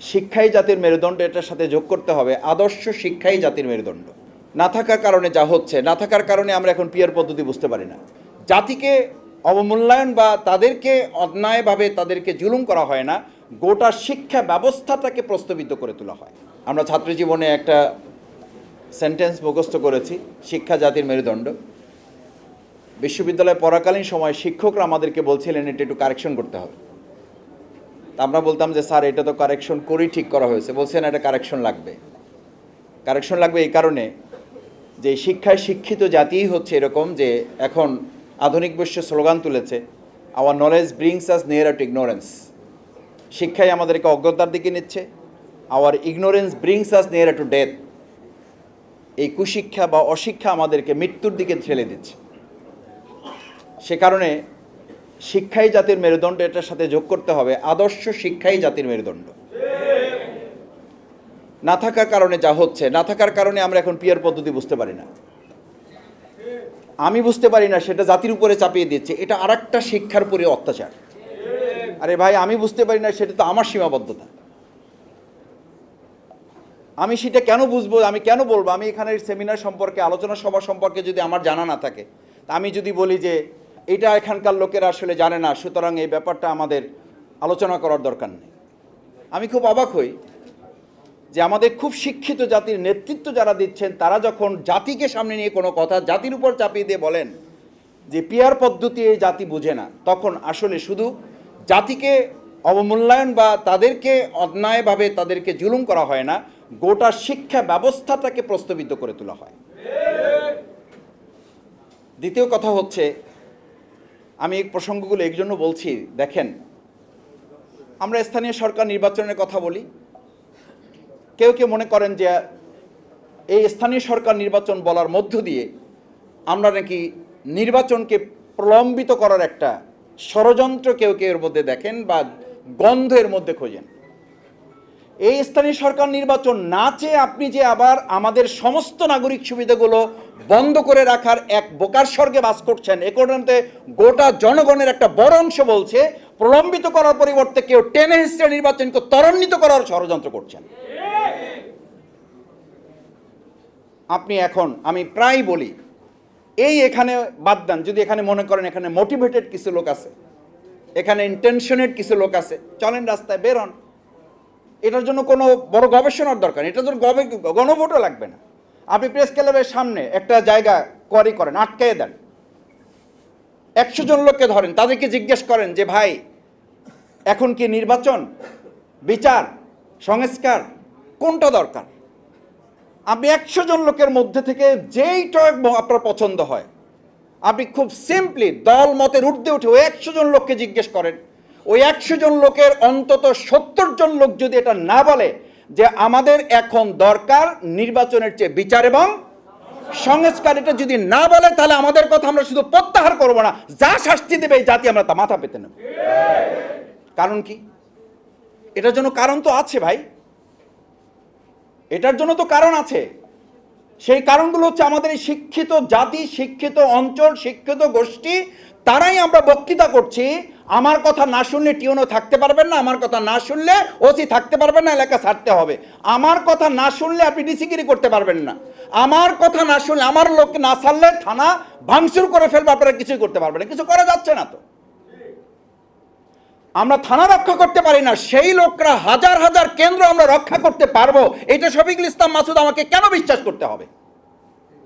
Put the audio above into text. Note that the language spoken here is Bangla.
শিক্ষাই জাতির মেরুদণ্ড, এটার সাথে যোগ করতে হবে। আদর্শ শিক্ষাই জাতির মেরুদণ্ড। না থাকার কারণে যা হচ্ছে, না থাকার কারণে আমরা এখন পিয়ার পদ্ধতি বুঝতে পারি না। জাতিকে অবমূল্যায়ন বা তাদেরকে অন্যায়ভাবে তাদেরকে জুলুম করা হয় না, গোটা শিক্ষা ব্যবস্থাটাকে প্রস্তাবিত করে তোলা হয়। আমরা ছাত্র জীবনে একটা সেন্টেন্স মুখস্থ করেছি, শিক্ষা জাতির মেরুদণ্ড। বিশ্ববিদ্যালয়ে পড়াকালীন সময় শিক্ষকরা আমাদেরকে বলছিলেন, এটা একটু কারেকশন করতে হবে। তা আমরা বলতাম যে, স্যার, এটা তো কারেকশন করেই ঠিক করা হয়েছে। বলছেন এটা কারেকশন লাগবে। কারেকশন লাগবে এই কারণে যে, শিক্ষায় শিক্ষিত জাতিই হচ্ছে এরকম যে, এখন আধুনিক বিশ্বের স্লোগান তুলেছে our knowledge brings us near to ignorance শিক্ষাই আমাদেরকে অজ্ঞতার দিকে নিচ্ছে our ignorance brings us near to death এই কুশিক্ষা বা অশিক্ষা আমাদেরকে মৃত্যুর দিকে ঠেলে দিচ্ছে। সে কারণে শিক্ষাই জাতির মেরুদণ্ড, এটার সাথে যোগ করতে হবে। আদর্শ শিক্ষাই জাতির মেরুদণ্ড। না থাকার কারণে যা হচ্ছে, না থাকার কারণে আমরা এখন পিয়ার পদ্ধতি বুঝতে পারি না। আমি বুঝতে পারি না, সেটা জাতির উপরে চাপিয়ে দিচ্ছে। এটা আরেকটা শিক্ষার উপরে অত্যাচার। আরে ভাই, আমি বুঝতে পারি না, সেটা তো আমার সীমাবদ্ধতা। আমি সেটা কেন বুঝব, আমি কেন বলব? আমি এখানে সেমিনার সম্পর্কে, আলোচনা সভা সম্পর্কে যদি আমার জানা না থাকে আমি যদি বলি যে এটা এখানকার লোকেরা আসলে জানে না, সুতরাং এই ব্যাপারটা আমাদের আলোচনা করার দরকার নেই। আমি খুব অবাক হই যে আমাদের খুব শিক্ষিত জাতির নেতৃত্ব যারা দিচ্ছেন, তারা যখন জাতিকে সামনে নিয়ে কোনো কথা জাতির উপর চাপিয়ে দিয়ে বলেন যে পিয়ার পদ্ধতি এই জাতি বুঝে না, তখন আসলে শুধু জাতিকে অবমূল্যায়ন বা তাদেরকে অন্যায়ভাবে তাদেরকে জুলুম করা হয় না, গোটা শিক্ষা ব্যবস্থাটাকে প্রস্তাবিত করে তোলা হয়। দ্বিতীয় কথা হচ্ছে আমি এই প্রসঙ্গগুলো এই জন্য বলছি, দেখেন, আমরা স্থানীয় সরকার নির্বাচনের কথা বলি। কেউ কেউ মনে করেন যে এই স্থানীয় সরকার নির্বাচন বলার মধ্য দিয়ে আমরা নাকি নির্বাচনকে প্রলম্বিত করার একটা ষড়যন্ত্র কেউ কেউ এর মধ্যে দেখেন বা গন্ধ এর মধ্যে খোঁজেন। এই স্থানীয় সরকার নির্বাচন না চেয়ে আপনি যে আবার আমাদের সমস্ত নাগরিক সুবিধাগুলো বন্ধ করে রাখার এক বোকার স্বর্গে বাস করছেন, এ কারণে গোটা জনগণের একটা বড় অংশ বলছে, প্রলম্বিত করার পরিবর্তে কেউ টেনে হিস্ট্রে নির্বাচনকে ত্বরান্বিত করার ষড়যন্ত্র করছেন। আপনি এখন, আমি প্রায় বলি, এই এখানে বাদ দেন, যদি এখানে মনে করেন এখানে মোটিভেটেড কিছু লোক আছে, এখানে ইন্টেনশনেট কিছু লোক আছে, চলেন রাস্তায় বেরোন এটার জন্য কোনো বড় গবেষণার দরকার এটার জন্য গবে- গণভোটও লাগবে না। আপনি প্রেস ক্লাবের সামনে একটা জায়গা করি করেন আটকে দেন। একশো জন লোককে ধরেন, তাদেরকে জিজ্ঞেস করেন যে, ভাই, এখন কি নির্বাচন? বিচার? সংস্কার? কোনটা দরকার? আপনি একশো জন লোকের মধ্যে থেকে যেইটা আপনার পছন্দ হয়, আপনি খুব সিম্পলি দল মতের ঊর্ধ্বে উঠে ওই একশো জন লোককে জিজ্ঞেস করেন ওই একশো জন লোকের অন্তত সত্তর জন লোক যদি এটা না বলে যে আমাদের এখন দরকার নির্বাচনের চেয়ে বিচার এবং সংস্কার, এটা যদি না বলে, তাহলে আমাদের কথা আমরা শুধু প্রত্যাহার করব না। যা শাস্তি দেবে এই জাতি আমরা তা মাথা পেতে নেব। কারণ কি? এটার জন্য কারণ তো আছে ভাই। এটার জন্য তো কারণ আছে। সেই কারণগুলো হচ্ছে আমাদের এই শিক্ষিত জাতি, শিক্ষিত অঞ্চল, শিক্ষিত গোষ্ঠী, তারাই আমরা বক্তৃতা করছি। আমার কথা না শুনলে টিউনও থাকতে পারবেন না, আমার কথা না শুনলে ওসি থাকতে পারবেন না, এলাকা ছাড়তে হবে। আমার কথা না শুনলে আপনি ডিসিগিরি করতে পারবেন না। আমার কথা না শুনলে, আমার লোককে না ছাড়লে থানা ভাঙচুর করে ফেলবে, আপনারা কিছুই করতে পারবেন না। কিছু করা যাচ্ছে না তো। আমরা থানা রক্ষা করতে পারি না, সেই লোকরা হাজার হাজার কেন্দ্র আমরা রক্ষা করতে পারব। এটা শফিকুল ইসলাম মাসুদ আমাকে কেন বিশ্বাস করতে হবে?